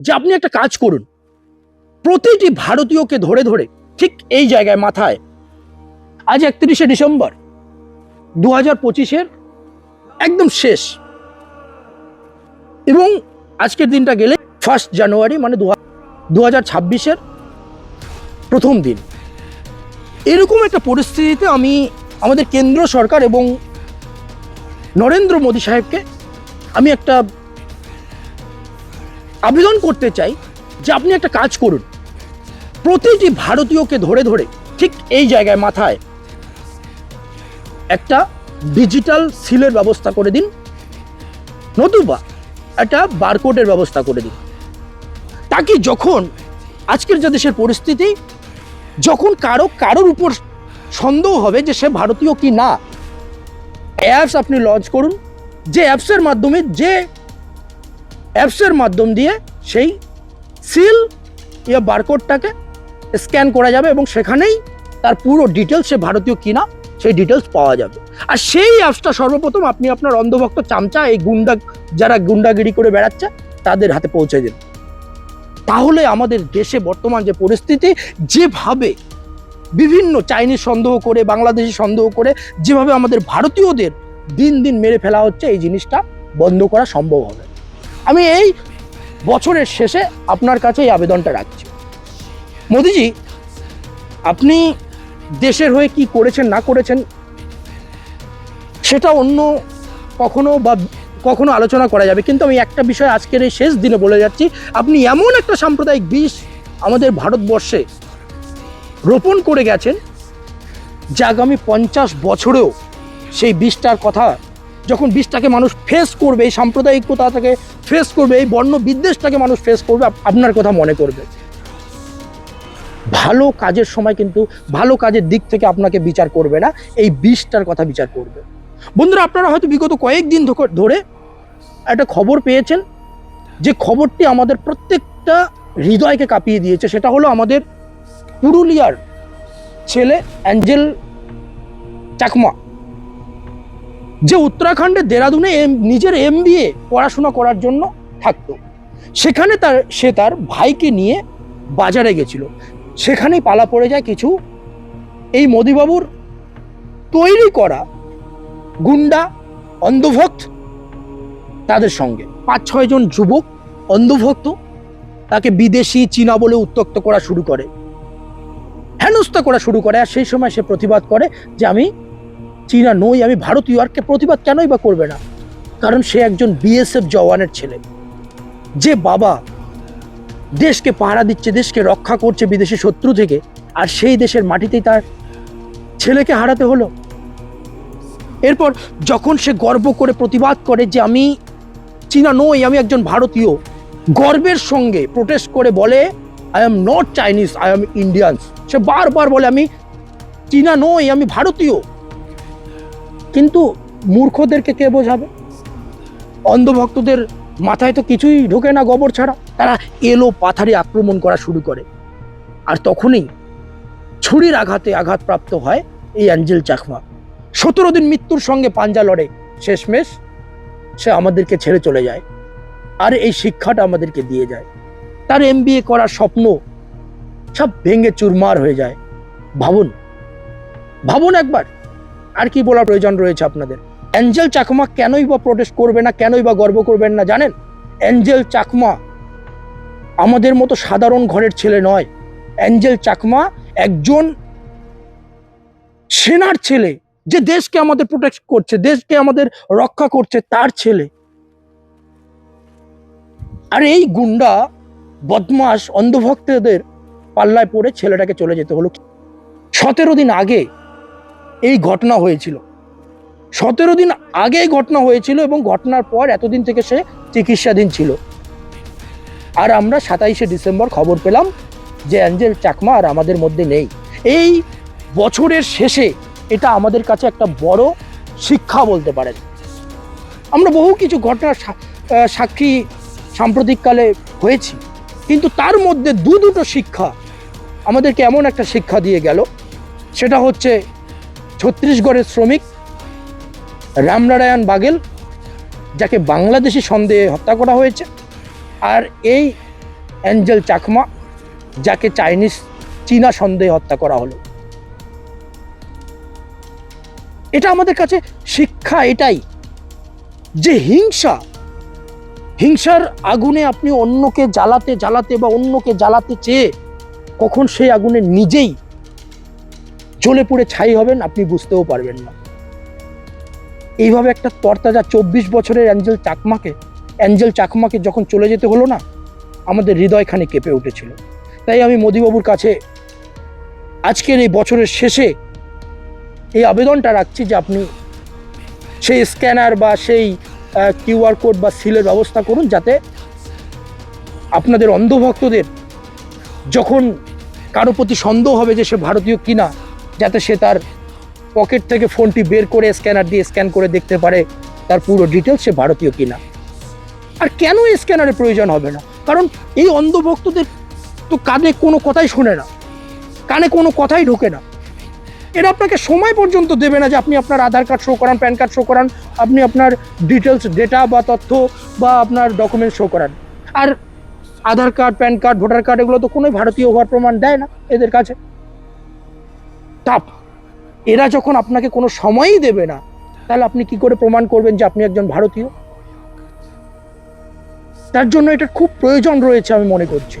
যে আপনি একটা কাজ করুন। প্রতিটি ভারতীয়কে ধরে ধরে ঠিক এই জায়গায়, মাথায়। আজ একত্রিশে ডিসেম্বর দু হাজার পঁচিশের একদম শেষ। এবং আজকের দিনটা গেলে ফার্স্ট জানুয়ারি মানে দু হাজার ছাব্বিশের প্রথম দিন। এরকম একটা পরিস্থিতিতে আমি আমাদের কেন্দ্র সরকার এবং নরেন্দ্র মোদী সাহেবকে আমি একটা আবেদন করতে চাই যে আপনি একটা কাজ করুন। প্রতিটি ভারতীয়কে ধরে ধরে ঠিক এই জায়গায় মাথায় একটা ডিজিটাল সিলের ব্যবস্থা করে দিন, নতুবা একটা বারকোডের ব্যবস্থা করে দিন। তাকে যখন আজকের যে দেশের পরিস্থিতি, যখন কারও, কারোর উপর সন্দেহ হবে যে সে ভারতীয় কি না, অ্যাপস আপনি লঞ্চ করুন, যে অ্যাপসের মাধ্যমে যে অ্যাপসের মাধ্যম দিয়ে সেই সিল ইয়া বারকোডটাকে স্ক্যান করা যাবে এবং সেখানেই তার পুরো ডিটেলস, সে ভারতীয় কিনা সেই ডিটেলস পাওয়া যাবে। আর সেই অ্যাপসটা সর্বপ্রথম আপনি আপনার অন্ধভক্ত চামচা, এই গুন্ডা, যারা গুন্ডাগিরি করে বেড়াচ্ছে, তাদের হাতে পৌঁছে দিন তাহলে আমাদের দেশে বর্তমান যে পরিস্থিতি, যেভাবে বিভিন্ন চাইনিজ সন্দেহ করে, বাংলাদেশি সন্দেহ করে, যেভাবে আমাদের ভারতীয়দের দিন দিন মেরে ফেলা হচ্ছে, এই জিনিসটা বন্ধ করা সম্ভব হবে। আমি এই বছরের শেষে আপনার কাছে এই আবেদনটা রাখছি। মোদিজি, আপনি দেশের হয়ে কি করেছেন, না করেছেন, সেটা অন্য কখনো বা কখনো আলোচনা করা যাবে। কিন্তু আমি একটা বিষয় আজকের এই শেষ দিনে বলে যাচ্ছি, আপনি এমন একটা সাম্প্রদায়িক বিষ আমাদের ভারতবর্ষে রোপণ করে গেছেন, যা আগামী পঞ্চাশ বছরেও সেই বিষটার কথা যখন বিষটাকে মানুষ ফেস করবে, এই সাম্প্রদায়িকতাটাকে ফেস করবে, এই বর্ণ বিদ্বেষটাকে মানুষ ফেস করবে আপনার কথা মনে করবে। ভালো কাজের সময় কিন্তু ভালো কাজের দিক থেকে আপনাকে বিচার করবে না, এই বিষটার কথা বিচার করবে। বন্ধুরা, আপনারা হয়তো বিগত কয়েকদিন ধরে একটা খবর পেয়েছেন, যে খবরটি আমাদের প্রত্যেকটা হৃদয়কে কাঁপিয়ে দিয়েছে। সেটা হলো আমাদের পুরুলিয়ার ছেলে অ্যাঞ্জেল চাকমা। যে উত্তরাখণ্ডের দেরাদুনে এম- নিজের এম পড়াশোনা করার জন্য থাকতো। সেখানে তার, সে তার ভাইকে নিয়ে বাজারে গেছিল। সেখানেই পালা পড়ে যায় কিছু এই মোদিবাবুর তৈরি করা গুন্ডা অন্ধভক্ত তাদের সঙ্গে। পাঁচ ছয়জন যুবক অন্ধভক্ত তাকে বিদেশি, চীনা বলে উত্তক্ত করা শুরু করে, হেনস্থা করা শুরু করে। আর সেই সময় সে প্রতিবাদ করে যে আমি চীনা নই, আমি ভারতীয়, আর কে প্রতিবাদ কেনই বা করবে না? কারণ সে একজন বিএসএফ জওয়ানের ছেলে। যে বাবা দেশকে পাহারা দিচ্ছে, দেশকে রক্ষা করছে বিদেশি শত্রু থেকে, আর সেই দেশের মাটিতেই তার ছেলেকে হারাতে হলো। এরপর যখন সে গর্ব করে প্রতিবাদ করে যে আমি চীনা নই, আমি একজন ভারতীয়, গর্বের সঙ্গে প্রোটেস্ট করে বলে I am not Chinese I am Indians সে বারবার বলে, আমি চীনা নই, আমি ভারতীয়। কিন্তু মূর্খদেরকে কে বোঝাবে? অন্ধভক্তদের মাথায় তো কিছুই ঢোকে না গোবর ছাড়া। তারা এলো পাথারে আক্রমণ করা শুরু করে। আর তখনই ছুরির আঘাতে আঘাতপ্রাপ্ত হয় এই অ্যাঞ্জেল চাকমা। সতেরো দিন মৃত্যুর সঙ্গে পাঞ্জা লড়ে। শেষমেশ সে আমাদেরকে ছেড়ে চলে যায়। আর এই শিক্ষাটা আমাদেরকে দিয়ে যায়। তার এম করার স্বপ্ন সব ভেঙে চুরমার হয়ে যায়। ভাবুন ভাবুন একবার। আর কি বলার প্রয়োজন রয়েছে আপনাদের? অ্যাঞ্জেল চাকমা কেনই বা প্রোটেস্ট করবে না, কেনই বা গর্ব করবেন না জানেন? অ্যাঞ্জেল চাকমা আমাদের মতো সাধারণ ঘরের ছেলে নয়। অ্যাঞ্জেল চাকমা একজন সেনার ছেলে, যে দেশকে আমাদের প্রোটেক্ট করছে, দেশকে আমাদের রক্ষা করছে, তার ছেলে। আর এই গুন্ডা বদমাস অন্ধভক্তদের পাল্লায় পড়ে ছেলেটাকে চলে যেতে হলো। সতেরো দিন আগে এই ঘটনা হয়েছিল। সতেরো দিন আগে ঘটনা হয়েছিল এবং ঘটনার পর এতদিন থেকে সে চিকিৎসাধীন ছিল। আর আমরা সাতাইশে ডিসেম্বর খবর পেলাম যে অ্যাঞ্জেল চাকমা আর আমাদের মধ্যে নেই। এই বছরের শেষে এটা আমাদের কাছে একটা বড় শিক্ষা বলতে পারেন। আমরা বহু কিছু ঘটনার সাক্ষী সাম্প্রতিককালে হয়েছি। কিন্তু তার মধ্যে দু দুটো শিক্ষা আমাদেরকে এমন একটা শিক্ষা দিয়ে গেল। সেটা হচ্ছে ছত্তিশগড়ের শ্রমিক রামনারায়ণ বাগেল, যাকে বাংলাদেশি সন্দেহে হত্যা করা হয়েছে, আর এই অ্যাঞ্জেল চাকমা, যাকে চাইনিজ চীনা সন্দেহে হত্যা করা হলো। এটা আমাদের কাছে শিক্ষা এটাই যে হিংসা, হিংসার আগুনে আপনি অন্যকে জ্বালাতে জ্বালাতে বা অন্যকে জ্বালাতে চেয়ে কখন সেই আগুনে নিজেই জ্বলে পুড়ে ছাই হবেন, আপনি বুঝতেও পারবেন না। এইভাবে একটা তরতাজা চব্বিশ বছরের অ্যাঞ্জেল চাকমাকে অ্যাঞ্জেল চাকমাকে যখন চলে যেতে হলো না, আমাদের হৃদয়খানি কেঁপে উঠেছিল। তাই আমি মোদিবাবুর কাছে আজকের এই বছরের শেষে এই আবেদনটা রাখছি যে আপনি সেই স্ক্যানার বা সেই কিউআর কোড বা সিলের ব্যবস্থা করুন যাতে আপনাদের অন্ধভক্তদের যখন কারও প্রতি সন্দেহ হবে যে সে ভারতীয় কিনা যাতে সে তার পকেট থেকে ফোনটি বের করে স্ক্যানার দিয়ে স্ক্যান করে দেখতে পারে তার পুরো ডিটেলস সে ভারতীয় কিনা। আর কেন স্ক্যানারের প্রয়োজন হবে না? কারণ এই অন্ধভক্তদের তো কানে কোনো কথাই শোনে না। কানে কোনো কথাই ঢোকে না। এরা আপনাকে সময় পর্যন্ত দেবে না যে আপনি আপনার আধার কার্ড শো করান প্যান কার্ড শো করান, আপনি আপনার ডিটেলস ডেটা বা তথ্য বা আপনার ডকুমেন্ট শো করান। আর Aadhaar card PAN card voter card এগুলো তো কোনোই ভারতীয় হওয়ার প্রমাণ দেয় না এদের কাছে। তাপ এরা যখন আপনাকে কোনো সময়ই দেবে না, তাহলে আপনি কি করে প্রমাণ করবেন যে আপনি একজন ভারতীয়? তার জন্য এটা খুব প্রয়োজন রয়েছে আমি মনে করছি।